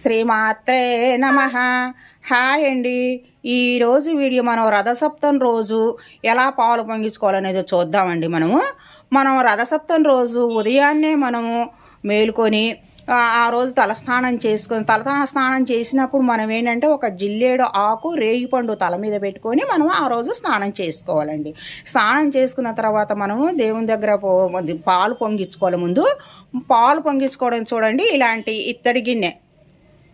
శ్రీమాత్రే నమ. హాయ్ అండి. ఈరోజు వీడియో మనం రథసప్తం రోజు ఎలా పాలు పొంగించుకోవాలనేది చూద్దామండి మనము. మనం రథసప్తం రోజు ఉదయాన్నే మనము మేలుకొని ఆ రోజు తలస్నానం చేసుకొని తల స్నానం చేసినప్పుడు మనం ఏంటంటే ఒక జిల్లేడు ఆకు రేగిపండు తల మీద పెట్టుకొని మనం ఆ రోజు స్నానం చేసుకోవాలండి. స్నానం చేసుకున్న తర్వాత మనము దేవుని దగ్గర పాలు పొంగించుకోవాలి ముందు. పాలు పొంగించుకోవడం చూడండి ఇలాంటి ఇత్తడి గిన్నె.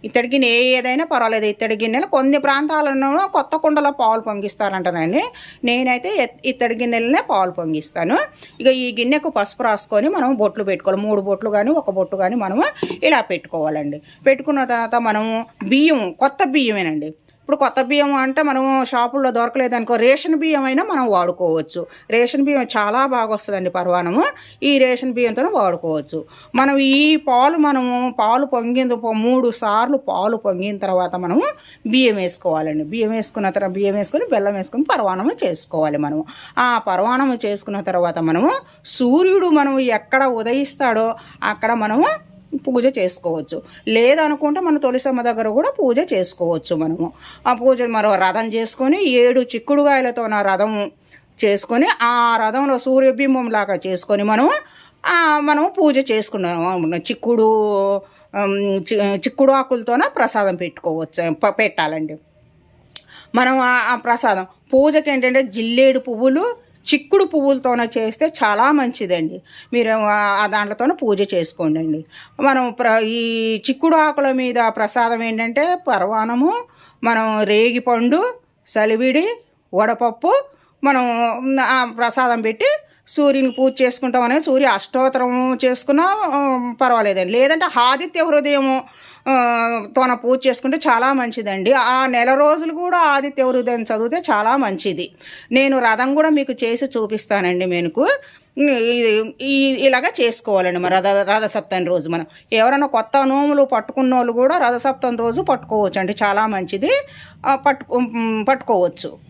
ఇత్తడి గిన్నె ఏ ఏదైనా పర్వాలేదు. ఇత్తడి గిన్నెలు కొన్ని ప్రాంతాలలో కొత్త కుండలో పాలు పొంగిస్తారంటనండి నేనైతే ఇత్తడి గిన్నెలనే పాలు పొంగిస్తాను. ఇక ఈ గిన్నెకు పసుపు రాసుకొని మనం బొట్లు పెట్టుకోవాలి. మూడు బొట్లు కానీ ఒక బొట్టు కానీ మనము ఇలా పెట్టుకోవాలండి. పెట్టుకున్న తర్వాత మనము బియ్యం కొత్త బియ్యమేనండి. ఇప్పుడు కొత్త బియ్యం అంటే మనం షాపుల్లో దొరకలేదు అనుకో రేషన్ బియ్యం అయినా మనం వాడుకోవచ్చు. రేషన్ బియ్యం చాలా బాగా వస్తుందండి పర్వాణము ఈ రేషన్ బియ్యంతో వాడుకోవచ్చు. మనం ఈ పాలు మనము పాలు పొంగిన మూడు సార్లు పాలు పొంగిన తర్వాత మనము బియ్యం వేసుకోవాలండి. బియ్యం వేసుకున్న తర్వాత బియ్యం వేసుకొని బెల్లం వేసుకొని పర్వాణము చేసుకోవాలి మనము. ఆ పర్వాణము చేసుకున్న తర్వాత మనము సూర్యుడు మనము ఎక్కడ ఉదయిస్తాడో అక్కడ మనము పూజ చేసుకోవచ్చు. లేదనుకుంటే మన తులసమ్మ దగ్గర కూడా పూజ చేసుకోవచ్చు మనము. ఆ పూజ మరో రథం చేసుకొని ఏడు చిక్కుడుగాయలతో నా రథం చేసుకొని ఆ రథంలో సూర్యబింబం లాగా చేసుకొని మనము మనము పూజ చేసుకున్నాము. చిక్కుడు చి- చిక్కుడు ఆకులతోన ప్రసాదం పెట్టుకోవచ్చు పెట్టాలండి. మనం ఆ ప్రసాదం పూజకి ఏంటంటే జిల్లేడు పువ్వులు చిక్కుడు పువ్వులతోనే చేస్తే చాలా మంచిదండి. మీరు ఆ- ఆ పూజ చేసుకోండి అండి మనం ప్ర ఈ చిక్కుడు ఆకుల మీద ప్రసాదం ఏంటంటే పరవానము మనం రేగిపండు సలివిడి వడపప్పు మనం ఆ ప్రసాదం పెట్టి సూర్యుని పూజ చేసుకుంటామని సూర్య అష్టోత్తరం చేసుకున్నా పర్వాలేదండి. లేదంటే ఆదిత్య హృదయము తన తోన పూజ చేసుకుంటే చాలా మంచిదండి. ఆ నెల రోజులు కూడా ఆదిత్య హృదయం చదివితే చాలా మంచిది. నేను రథం కూడా మీకు చేసి చూపిస్తానండి మీకు ఈ- ఇలాగ చేసుకోవాలండి మరి రథ రథసప్తమి రోజు మనం. ఎవరైనా కొత్త నోములు పట్టుకున్న వాళ్ళు కూడా రథసప్తమి రోజు పట్టుకోవచ్చు అండి చాలా మంచిది. పట్టు పట్టుకోవచ్చు.